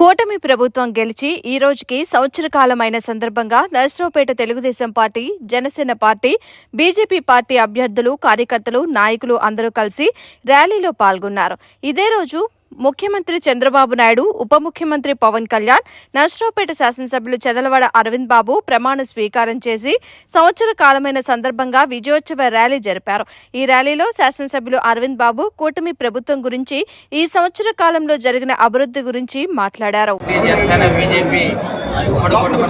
కూటమి ప్రభుత్వం గెలిచి ఈ రోజుకి సంవత్సర కాలమైన సందర్భంగా Narasaraopet Telugu Desam party Janasena party BJP party అభ్యర్థులు కార్యకర్తలు నాయకులు అందరూ కలిసి ర్యాలీలో పాల్గొన్నారు. ఇదే రోజు ముఖ్యమంత్రి చంద్రబాబు నాయుడు ఉప ముఖ్యమంత్రి పవన్ కళ్యాణ్ నర్సరావుపేట శాసనసభ్యులు చెదలవాడ అరవింద్ బాబు ప్రమాణ స్వీకారం చేసి సంవత్సర కాలమైన సందర్భంగా విజయోత్సవ ర్యాలీ జరిపారు. ఈ ర్యాలీలో శాసనసభ్యులు అరవింద్ బాబు కూటమి ప్రభుత్వం గురించి ఈ సంవత్సర కాలంలో జరిగిన అభివృద్ధి గురించి మాట్లాడారు.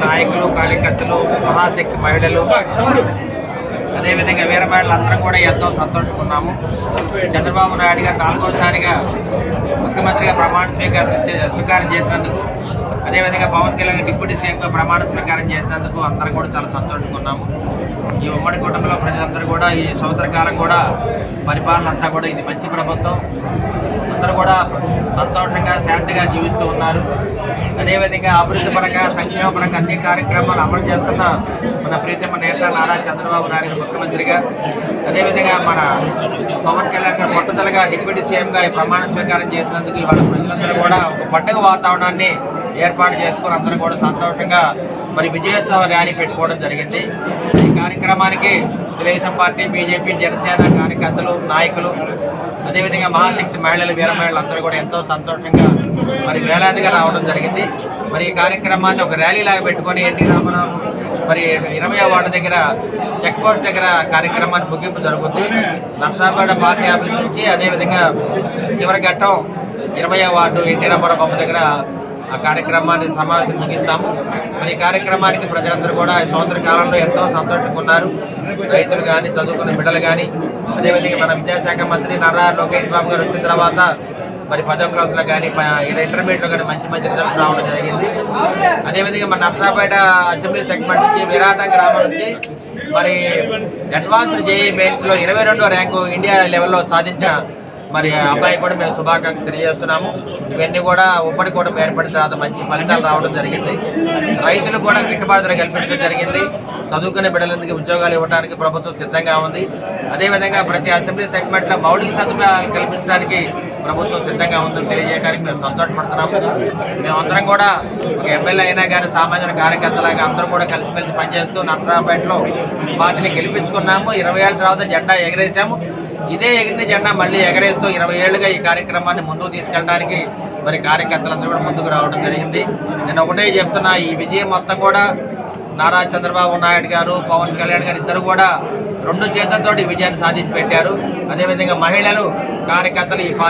నాయకులు కార్యకర్తలు మహాశక్తి మహిళలు అదేవిధంగా వీర అందరం కూడా ఎంతో సంతోషకున్నాము చంద్రబాబు నాయుడుగా నాలుగోసారిగా ముఖ్యమంత్రిగా ప్రమాణ స్వీకారం స్వీకారం చేసినందుకు అదేవిధంగా పవన్ కళ్యాణ్ డిప్యూటీ సీఎంగా ప్రమాణ స్వీకారం చేసినందుకు అందరం కూడా చాలా సంతోషకున్నాము. ఈ ఉమ్మడి కుటుంబంలో ప్రజలందరూ కూడా ఈ సంవత్సర కాలం కూడా పరిపాలన అంతా కూడా ఇది మంచి ప్రభుత్వం. కూడా సంతోషంగా శాంతిగా జీవిస్తూ ఉన్నారు. అదేవిధంగా అభివృద్ధి పరంగా సంక్షేమ పరంగా అన్ని కార్యక్రమాలు అమలు చేస్తున్న మన ప్రీతమ నేత నారా చంద్రబాబు నాయుడు గారు ముఖ్యమంత్రిగా అదేవిధంగా మన పవన్ కళ్యాణ్ గారు పట్టుదలగా డిప్యూటీ సీఎంగా ఈ ప్రమాణ స్వీకారం చేసినందుకు ఇవాళ ప్రజలందరూ కూడా ఒక పండుగ వాతావరణాన్ని ఏర్పాటు చేసుకుని అందరూ కూడా సంతోషంగా మరి విజయోత్సవ ర్యాలీ పెట్టుకోవడం జరిగింది. ఈ కార్యక్రమానికి తెలుగుదేశం పార్టీ బీజేపీ జనసేన కార్యకర్తలు నాయకులు అదేవిధంగా మహాశక్తి మహిళలు వీర మహిళలు అందరూ కూడా ఎంతో సంతోషంగా మరి వేలాదిగా రావడం జరిగింది. మరి ఈ కార్యక్రమాన్ని ఒక ర్యాలీ లాగా పెట్టుకొని ఎన్టీ రామారావు మరి ఇరవై వార్డు దగ్గర చెక్ పోస్ట్ దగ్గర కార్యక్రమాన్ని ముగింపు జరుగుతుంది నర్సాపేట పార్టీ ఆఫీస్ నుంచి అదేవిధంగా చివరి ఘట్టం ఇరవై వార్డు ఎన్టీ రామారావు బొమ్మ దగ్గర ఆ కార్యక్రమాన్ని సమావేశం ముగిస్తాము. మరి ఈ కార్యక్రమానికి ప్రజలందరూ కూడా ఈ సంవత్సర కాలంలో ఎంతో సంతోషంగా ఉన్నారు. రైతులు కానీ చదువుకున్న బిడ్డలు కానీ అదేవిధంగా మన విద్యాశాఖ మంత్రి నారా లోకేష్ బాబు గారు వచ్చిన తర్వాత మరి పదో క్లాసులో కానీ ఇంటర్మీడియట్లో కానీ మంచి మంచి రిజల్ట్స్ రావడం జరిగింది. అదేవిధంగా మన నర్సాపేట అసెంబ్లీ సెగ్మెంట్ నుంచి విరాట గ్రామం నుంచి మరి అడ్వాన్స్డ్ జేఈ మెయిన్స్లో ఇరవై రెండో ర్యాంకు ఇండియా లెవెల్లో సాధించిన మరి అబ్బాయి కూడా మేము శుభాకాంక్షలు తెలియజేస్తున్నాము. ఇవన్నీ కూడా ఉమ్మడి కూడా ఏర్పడిన తర్వాత మంచి ఫలితాలు రావడం జరిగింది. రైతులు కూడా గిట్టుబాటు ధర కల్పించడం జరిగింది. చదువుకునే బిడ్డలందరికీ ఉద్యోగాలు ఇవ్వడానికి ప్రభుత్వం సిద్ధంగా ఉంది. అదేవిధంగా ప్రతి అసెంబ్లీ సెగ్మెంట్లో మౌలిక సదుపాయాలు కల్పించడానికి ప్రభుత్వం సిద్ధంగా ఉందని తెలియజేయడానికి మేము సంతోషపడుతున్నాము. మేమందరం కూడా ఒక ఎమ్మెల్యే అయినా కానీ సామాజిక కార్యకర్తలాగా అందరూ కూడా కలిసిమెలిసి పనిచేస్తూ నర్సరాపేటలో పార్టీని గెలిపించుకున్నాము. ఇరవై ఏళ్ళ తర్వాత జెండా ఎగరేసాము ఇదే ఎగిరిన జెండా మళ్ళీ ఎగరేస్తూ ఇరవై ఏళ్ళుగా ఈ కార్యక్రమాన్ని ముందుకు తీసుకెళ్ళడానికి మరి కార్యకర్తలందరూ కూడా ముందుకు రావడం జరిగింది. నేను ఒకటే చెప్తున్నా ఈ విజయం మొత్తం కూడా నారా చంద్రబాబు నాయుడు గారు పవన్ కళ్యాణ్ గారు ఇద్దరు కూడా రెండు చేతులతోటి ఈ విజయాన్ని సాధించి పెట్టారు. అదేవిధంగా మహిళలు కార్యకర్తలు ఈ